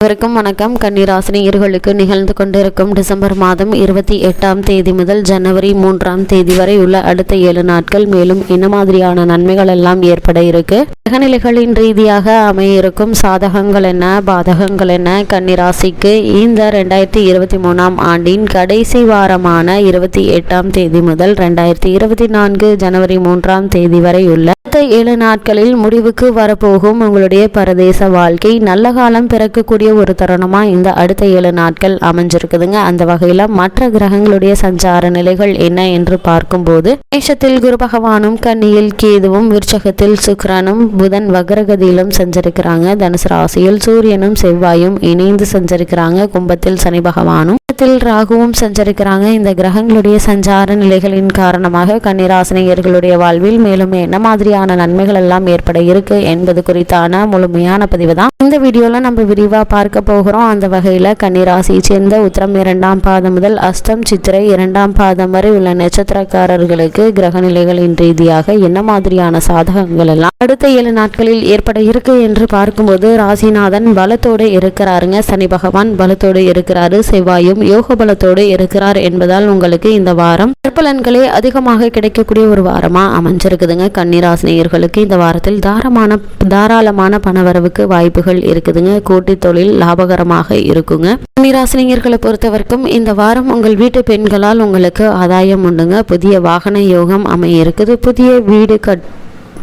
அனைவருக்கும் வணக்கம். கன்னிராசினியர்களுக்கு நிகழ்ந்து கொண்டிருக்கும் டிசம்பர் மாதம் இருபத்தி எட்டாம் தேதி முதல் ஜனவரி மூன்றாம் தேதி வரை உள்ள அடுத்த ஏழு நாட்கள். மேலும் என்ன மாதிரியான நன்மைகள் எல்லாம் ஏற்பட இருக்கு? கிரகநிலைகளின் ரீதியாக அமைய இருக்கும் சாதகங்கள் என்ன? பாதகங்கள் என்ன? கன்னிராசிக்கு இந்த ரெண்டாயிரத்தி இருபத்தி மூணாம் ஆண்டின் கடைசி வாரமான இருபத்தி எட்டாம் தேதி முதல் ரெண்டாயிரத்தி இருபத்தி நான்கு ஜனவரி மூன்றாம் தேதி வரை உள்ள அடுத்த ஏழு நாட்களில் முடிவுக்கு வரப்போகும் உங்களுடைய பரதேச வாழ்க்கை. நல்ல காலம் பிறக்கக்கூடிய ஒரு தருணமா இந்த அடுத்த ஏழு நாட்கள் அமைஞ்சிருக்குதுங்க. அந்த வகையில் மற்ற கிரகங்களுடைய சஞ்சார நிலைகள் என்ன என்று பார்க்கும்போது மேஷத்தில் குரு பகவானும் கன்னியில் கேதுவும் விருச்சகத்தில் சுக்ரனும் புதன் வக்ரகதியிலும் சஞ்சரிக்கிறாங்க. தனுசு ராசியில் சூரியனும் செவ்வாயும் இணைந்து செஞ்சிருக்கிறாங்க. கும்பத்தில் சனி பகவானும் ராகுவும் சஞ்சரிக்கிறாங்க. இந்த கிரகங்களுடைய சஞ்சார நிலைகளின் காரணமாக கன்னிராசினியர்களுடைய வாழ்வில் மேலும் என்ன மாதிரியான நன்மைகள் எல்லாம் ஏற்பட இருக்கு என்பது குறித்தான முழுமையான பதிவு தான் இந்த வீடியோல நம்ம விரிவா பார்க்க போகிறோம். அந்த வகையில் கன்னிராசியை சேர்ந்த உத்தரம் இரண்டாம் பாதம் முதல் அஸ்தம் சித்திரை இரண்டாம் பாதம் வரை உள்ள நட்சத்திரக்காரர்களுக்கு கிரக நிலைகளின் ரீதியாக என்ன மாதிரியான சாதகங்கள் எல்லாம் அடுத்த ஏழு நாட்களில் ஏற்பட இருக்கு என்று பார்க்கும்போது ராசிநாதன் பலத்தோடு இருக்கிறாருங்க. சனி பகவான் பலத்தோடு இருக்கிறாரு. செவ்வாயும் யோக பலத்தோடு இருக்கிறார் என்பதால் உங்களுக்கு இந்த வாரம் நற்பலன்களே அதிகமாக கிடைக்கக்கூடிய ஒரு வாரமா அமைஞ்சிருக்குதுங்க. கன்னிராசினியர்களுக்கு இந்த வாரத்தில் தாரமான தாராளமான பணவரவுக்கு வாய்ப்புகள் இருக்குதுங்க. கூட்டி தொழில் லாபகரமாக இருக்குங்க. கன்னிராசினியர்களை பொறுத்த வரைக்கும் இந்த வாரம் உங்கள் வீட்டு பெண்களால் உங்களுக்கு ஆதாயம் உண்டுங்க. புதிய வாகன யோகம் அமைய இருக்குது. புதிய வீடு கட்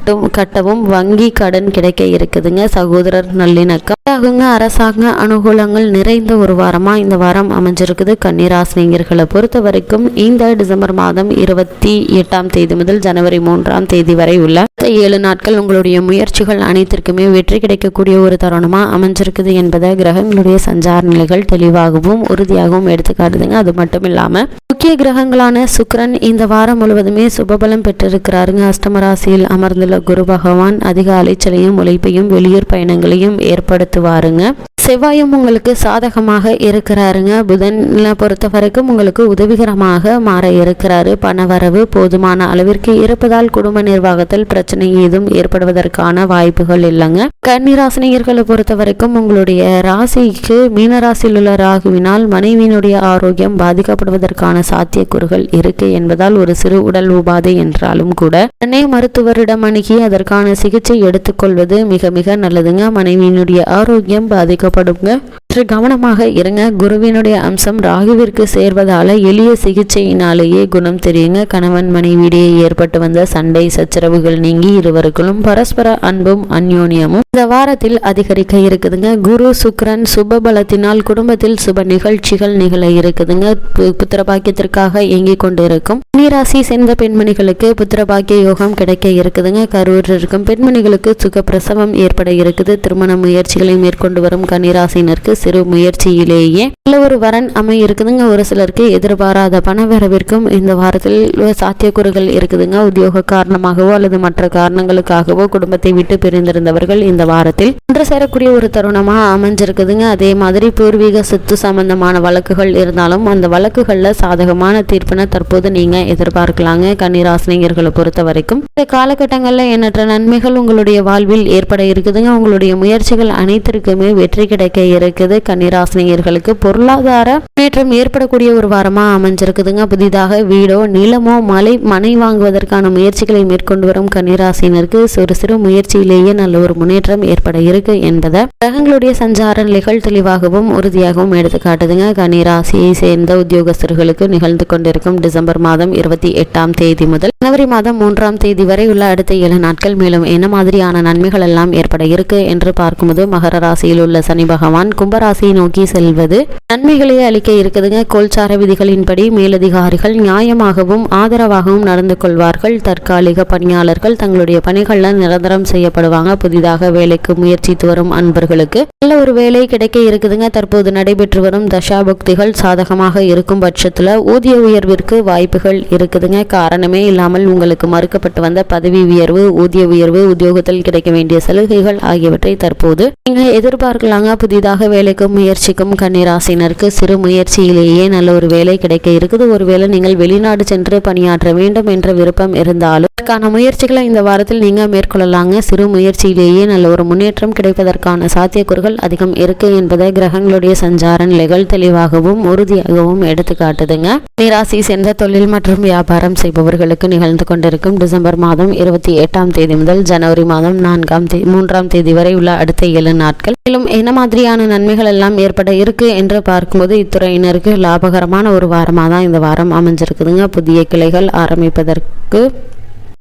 கட்டும் கட்டவும் வங்கி கடன் கிடைக்க இருக்குதுங்க. சகோதரர் நல்லிணக்கம். ஆகுங்க அரசாங்க அனுகூலங்கள் நிறைந்த ஒரு வாரமா இந்த வாரம் அமைஞ்சிருக்குது. கன்னிராசினியர்களை பொறுத்த வரைக்கும் இந்த டிசம்பர் மாதம் இருபத்தி எட்டாம் தேதி முதல் ஜனவரி மூன்றாம் தேதி வரை உள்ள ஏழு நாட்கள் உங்களுடைய முயற்சிகள் அனைத்திற்குமே வெற்றி கிடைக்கக்கூடிய ஒரு தருணமா அமைஞ்சிருக்குது என்பதை கிரகங்களுடைய சஞ்சார நிலைகள் தெளிவாகவும் உறுதியாகவும் எடுத்துக்காட்டுதுங்க அது மட்டும் இல்லாம முக்கிய கிரகங்களான சுக்ரன் இந்த வாரம் முழுவதுமே சுபபலம் பெற்றிருக்கிறாருங்க. அஷ்டமராசியில் அமர்ந்துள்ள உள்ள குரு பகவான் அதிக அலைச்சலையும் உழைப்பையும் வெளியூர் பயணங்களையும் ஏற்படுத்துவாருங்க. செவ்வாயும் உங்களுக்கு சாதகமாக இருக்கிறாருங்க. புதனை பொறுத்த வரைக்கும் உங்களுக்கு உதவிகரமாக மாற இருக்கிறாரு. பணவரவு போதுமான அளவிற்கு இருப்பதால் குடும்ப நிர்வாகத்தில் பிரச்சனை ஏதும் ஏற்படுவதற்கான வாய்ப்புகள் இல்லைங்க. கன்னிராசினியர்களை பொறுத்த வரைக்கும் உங்களுடைய ராசிக்கு மீனராசியில் உள்ள ராகுவினால் மனைவியினுடைய ஆரோக்கியம் பாதிக்கப்படுவதற்கான சாத்தியக்கூறுகள் இருக்கு என்பதால் ஒரு சிறு உடல் உபாதை என்றாலும் கூட. சென்னை மருத்துவரிடம் அணி அணுகி அதற்கான சிகிச்சை எடுத்துக்கொள்வது மிக மிக நல்லதுங்க. மனைவியினுடைய ஆரோக்கியம் பாதிக்கப்படுங்க. சற்று கவனமாக இருங்க. குருவினுடைய அம்சம் ராகுவிற்கு சேர்வதால எளிய சிகிச்சையினாலேயே குணம் தெரியுங்க. கணவன் மனைவியிடையே ஏற்பட்டு வந்த சண்டை சச்சரவுகள் நீங்கி இருவருக்குள்ளும் பரஸ்பர அன்பும் அந்யோன்யமும் இந்த வாரத்தில் அதிகரிக்க இருக்குதுங்க. குரு சுக்ரன் சுப பலத்தினால் குடும்பத்தில் சுப நிகழ்ச்சிகள் நிகழ இருக்குதுங்க. பு- புத்திர பாக்கியத்திற்காக இயங்கிக் கொண்டிருக்கும். நீராசி சேர்ந்த பெண்மணிகளுக்கு புத்திர பாக்கிய யோகம் கிடைக்க இருக்குதுங்க. கரூர் இருக்கும் பெண்மணிகளுக்கு சுகப்பிரசவம் ஏற்பட இருக்குது. திருமண முயற்சிகளை மேற்கொண்டு வரும் கன்னிராசினருக்கு சிறு முயற்சியிலேயே நல்ல ஒரு வரன் அமை இருக்குதுங்க. ஒரு சிலருக்கு எதிர்பாராத பணவரவிற்கும் இந்த வாரத்தில் சாத்தியக்கூறுகள் இருக்குதுங்க. உத்தியோக காரணமாகவோ அல்லது மற்ற காரணங்களுக்காகவோ குடும்பத்தை விட்டு பிரிந்திருந்தவர்கள் இந்த வாரத்தில் ஒன்று சேரக்கூடிய ஒரு தருணமாக அமைஞ்சிருக்குதுங்க. அதே மாதிரி பூர்வீக சொத்து சம்பந்தமான வழக்குகள் இருந்தாலும் அந்த வழக்குகளில் சாதகமான தீர்ப்பினை தற்போது நீங்க எதிர்பார்க்கலாங்க. கன்னிராசினியர்களை பொறுத்த வரைக்கும் இந்த காலகட்டங்களில் எண்ணற்ற நன்மைகள் உங்களுடைய வாழ்வில் ஏற்பட இருக்குதுங்க. உங்களுடைய முயற்சிகள் அனைத்திற்குமே வெற்றி கிடைக்க இருக்குது. கன்னிராசினியர்களுக்கு பொருளாதார முன்னேற்றம் ஏற்படக்கூடிய ஒரு வாரமா அமைஞ்சிருக்குதுங்க. புதிதாக வீடோ நிலமோ மலை மனை வாங்குவதற்கான முயற்சிகளை மேற்கொண்டு வரும் கன்னிராசினருக்கு ஒரு சிறு முயற்சியிலேயே நல்ல ஒரு முன்னேற்றம் ஏற்பட இருக்கு என்பதை கிரகங்களுடைய சஞ்சார நிலைகள் தெளிவாகவும் உறுதியாகவும் எடுத்துக்காட்டுதுங்க. கன்னிராசியை சேர்ந்த உத்தியோகஸ்தர்களுக்கு நிகழ்ந்து கொண்டிருக்கும் டிசம்பர் மாதம் இருபத்தி எட்டாம் தேதி முதல் ஜனவரி மாதம் மூன்றாம் தேதி வரை உள்ள அடுத்த சில நாட்கள் மேலும் என்ன மாதிரியான நன்மைகள் எல்லாம் ஏற்பட இருக்கு என்று பார்க்கும்போது மகர ராசியில் உள்ள சனி பகவான் கும்பராசியை நோக்கி செல்வது. நன்மைகளை அளிக்க இருக்குதுங்க. கோல்சார விதிகளின்படி மேலதிகாரிகள் நியாயமாகவும் ஆதரவாகவும் நடந்து கொள்வார்கள். தற்காலிக பணியாளர்கள் தங்களுடைய பணிகளில் நிரந்தரம் செய்யப்படுவாங்க. புதிதாக வேலைக்கு முயற்சித்து வரும் அன்பர்களுக்கு நல்ல ஒரு வேலை கிடைக்க இருக்குதுங்க. தற்போது நடைபெற்று வரும் தசாபுக்திகள் சாதகமாக இருக்கும் பட்சத்துல ஊதிய உயர்விற்கு வாய்ப்புகள் இருக்குதுங்க. காரணமே இல்லாமல் உங்களுக்கு மறுக்கப்பட்டு வந்த பதவி உயர்வு ஊதிய உயர்வு உத்தியோகத்தில் கிடைக்க வேண்டிய சலுகைகள் ஆகியவற்றை தற்போது நீங்க எதிர்பார்க்கலாங்க. புதிதாக வேலைக்கும் முயற்சிக்கும் கன்னிராசினருக்கு சிறு முயற்சியிலேயே நல்ல ஒரு வேலை கிடைக்க இருக்குது. ஒருவேளை நீங்கள் வெளிநாடு சென்று பணியாற்ற வேண்டும் என்ற விருப்பம் இருந்தாலும் அதற்கான முயற்சிகளை இந்த வாரத்தில் நீங்க மேற்கொள்ளலாங்க. சிறு முயற்சியிலேயே நல்ல ஒரு முன்னேற்றம் கிடைப்பதற்கான சாத்தியக்கூறுகள் அதிகம் இருக்கு என்பதை கிரகங்களுடைய சஞ்சார நிலைகள் தெளிவாகவும் உறுதியாகவும் எடுத்து காட்டுதுங்க நிராசி சேர்ந்த தொழில் மற்றும் வியாபாரம் செய்பவர்களுக்கு நிகழ்ந்து கொண்டிருக்கும் டிசம்பர் மாதம் இருபத்தி எட்டாம் தேதி முதல் ஜனவரி மாதம் நான்காம் தேதி மூன்றாம் தேதி வரை உள்ள அடுத்த ஏழு நாட்கள். மேலும் என்ன மாதிரியான நன்மைகள் எல்லாம் ஏற்பட இருக்கு என்று பார்க்கும்போது இத்துறையினருக்கு லாபகரமான ஒரு வாரமாக தான் இந்த வாரம் அமைஞ்சிருக்குதுங்க. புதிய கிளைகள் ஆரம்பிப்பதற்கு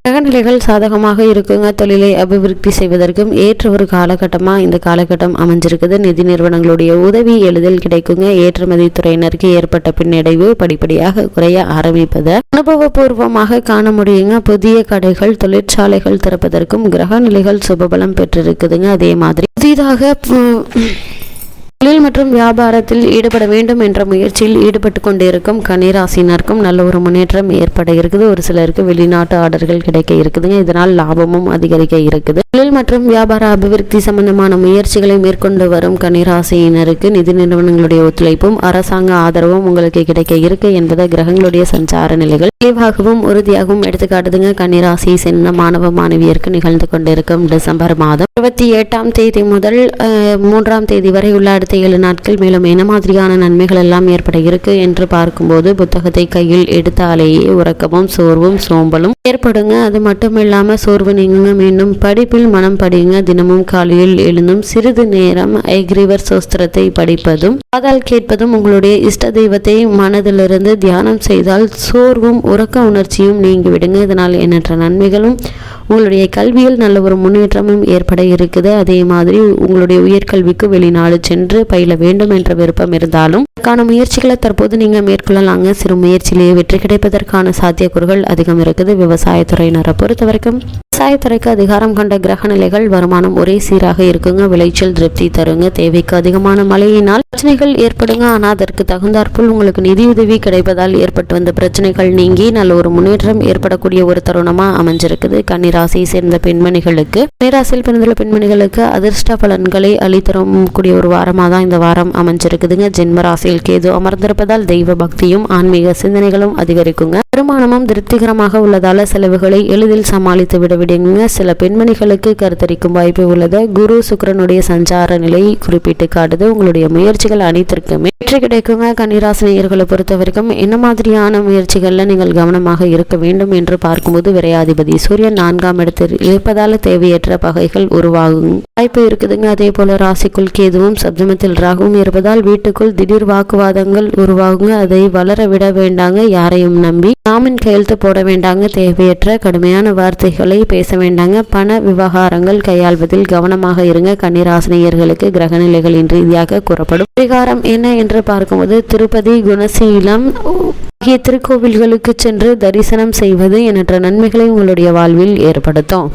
கிரகநிலைகள் சாதகமாக இருக்குங்க. தொழிலை அபிவிருத்தி செய்வதற்கும் ஏற்ற ஒரு காலகட்டமாக இந்த காலகட்டம் அமைஞ்சிருக்குது. நிதி நிறுவனங்களுடைய உதவி எளிதில் கிடைக்குங்க. ஏற்றுமதி துறையினருக்கு ஏற்பட்ட பின்னடைவு படிப்படியாக குறைய ஆரம்பிப்பதை அனுபவபூர்வமாக காண முடியுங்க. புதிய கடைகள் தொழிற்சாலைகள் திறப்பதற்கும் கிரகநிலைகள் சுபபலம் பெற்றிருக்குதுங்க. அதே மாதிரி புதிதாக தொழில் மற்றும் வியாபாரத்தில் ஈடுபட வேண்டும் என்ற முயற்சியில் ஈடுபட்டு கொண்டிருக்கும் கனிராசினருக்கும் நல்ல ஒரு முன்னேற்றம் ஏற்பட இருக்குது. ஒரு சிலருக்கு வெளிநாட்டு ஆர்டர்கள் கிடைக்க இருக்குதுங்க. இதனால் லாபமும் அதிகரிக்க இருக்குது. தொழில் மற்றும் வியாபார அபிவிருத்தி சம்பந்தமான முயற்சிகளை மேற்கொண்டு வரும் கனிராசியினருக்கு நிதி நிறுவனங்களுடைய ஒத்துழைப்பும் அரசாங்க ஆதரவும் உங்களுக்கு கிடைக்க இருக்கு என்பதை கிரகங்களுடைய சஞ்சார நிலைகள். தெளிவாகவும் உறுதியாகவும் எடுத்துக்காட்டுதுங்க. கன்னிராசியை சேர்ந்த மாணவ மாணவியருக்கு நிகழ்ந்து கொண்டிருக்கும் டிசம்பர் மாதம் இருபத்தி எட்டாம் தேதி முதல் மூன்றாம் தேதி வரை உள்ள அடுத்த ஏழு நாட்கள் மேலும் என்ன மாதிரியான நன்மைகள் எல்லாம் ஏற்பட இருக்கு என்று பார்க்கும்போது புத்தகத்தை கையில் எடுத்தாலேயே உறக்கமும் சோர்வும் சோம்பலும் ஏற்படுங்க. அது மட்டும் சோர்வு நீங்குங்க மீண்டும் படிப்பில் மனம் படியுங்க. தினமும் காலையில் எழுந்தும் சிறிது நேரம் ஐக்ரீவர் சோஸ்திரத்தை படிப்பதும் காதால் கேட்பதும் உங்களுடைய இஷ்ட தெய்வத்தை மனதிலிருந்து தியானம் செய்தால் சோர்வும் உறக்க உணர்ச்சியும் நீங்கிவிடுங்க. இதனால் எண்ணற்ற நன்மைகளும் உங்களுடைய கல்வியில் நல்ல ஒரு முன்னேற்றமும் ஏற்பட இருக்குது. அதே மாதிரி உங்களுடைய உயர்கல்விக்கு வெளிநாடு சென்று பயில வேண்டும் என்ற விருப்பம் இருந்தாலும் அதற்கான முயற்சிகளை தற்போது நீங்கள் மேற்கொள்ளலாங்க. சிறு முயற்சியிலேயே வெற்றி கிடைப்பதற்கான சாத்தியக்கூறுகள் அதிகம் இருக்குது. விவசாயத்துறையினரை பொறுத்த வரைக்கும் விவசாயத்துறைக்கு அதிகாரம் கொண்ட கிரக நிலைகள் வருமானம் ஒரே சீராக இருக்குங்க. விளைச்சல் திருப்தி தருங்க. தேவைக்கு அதிகமான மழையினால் பிரச்சனைகள் ஏற்படுங்க. ஆனால் அதற்கு தகுந்தாற்போல் உங்களுக்கு நிதியுதவி கிடைப்பதால் ஏற்பட்டு வந்த பிரச்சனைகள் நீங்கி நல்ல ஒரு முன்னேற்றம் ஏற்படக்கூடிய ஒரு தருணமா அமைஞ்சிருக்குது. கன்னிராசியை சேர்ந்த பெண்மணிகளுக்கு கன்னிராசியில் பிறந்துள்ள பெண்மணிகளுக்கு அதிர்ஷ்ட பலன்களை அளித்தரும் கூடிய ஒரு வாரமாக தான் இந்த வாரம் அமைஞ்சிருக்குதுங்க. ஜென்ம ராசியில் கேது அமர்ந்திருப்பதால் தெய்வ பக்தியும் ஆன்மீக சிந்தனைகளும் அதிகரிக்குங்க. வருமானமும் திருப்திகரமாக உள்ளதால செலவுகளை எளிதில் சமாளித்து விட விடுங்க சில பெண்மணிகளுக்கு கருத்தரிக்கும் வாய்ப்பு உள்ளது. குரு சுக்கிரனுடைய சஞ்சார நிலை குறிப்பிட்டு காட்டுது. உங்களுடைய முயற்சிகள் அனைத்திற்குமே வெற்றி கிடைக்குங்க. கன்னிராசினியர்களை பொறுத்த வரைக்கும் என்ன மாதிரியான முயற்சிகளில் நீங்கள் கவனமாக இருக்க வேண்டும் என்று பார்க்கும்போது விரையாதிபதி சூரியன் நான்காம் இடத்தில் இருப்பதால் தேவையற்ற பகைகள் உருவாகும் வாய்ப்பு இருக்குதுங்க. அதே போல ராசிக்குள் கேதுவும் சப்தமத்தில் ராகுவும் இருப்பதால் வீட்டுக்குள் திடீர் வாக்குவாதங்கள் உருவாகுங்க. அதை வளர விட வேண்டாங்க. யாரையும் நம்பி நாமின் கையெழுத்து போட வேண்டாங்க. தேவையற்ற கடுமையான வார்த்தைகளை பேச வேண்டாங்க. பண விவகாரங்கள் கையாள்வதில் கவனமாக இருங்க. கன்னிராசினியர்களுக்கு கிரகநிலைகளின் ரீதியாக கூறப்படும். பரிகாரம் என்ன என்று பார்க்கும்போது திருப்பதி குணசீலம் ஆகிய திருக்கோவில்களுக்கு சென்று தரிசனம் செய்வது எண்ணற்ற நன்மைகளை உங்களுடைய வாழ்வில் ஏற்படுத்தும்.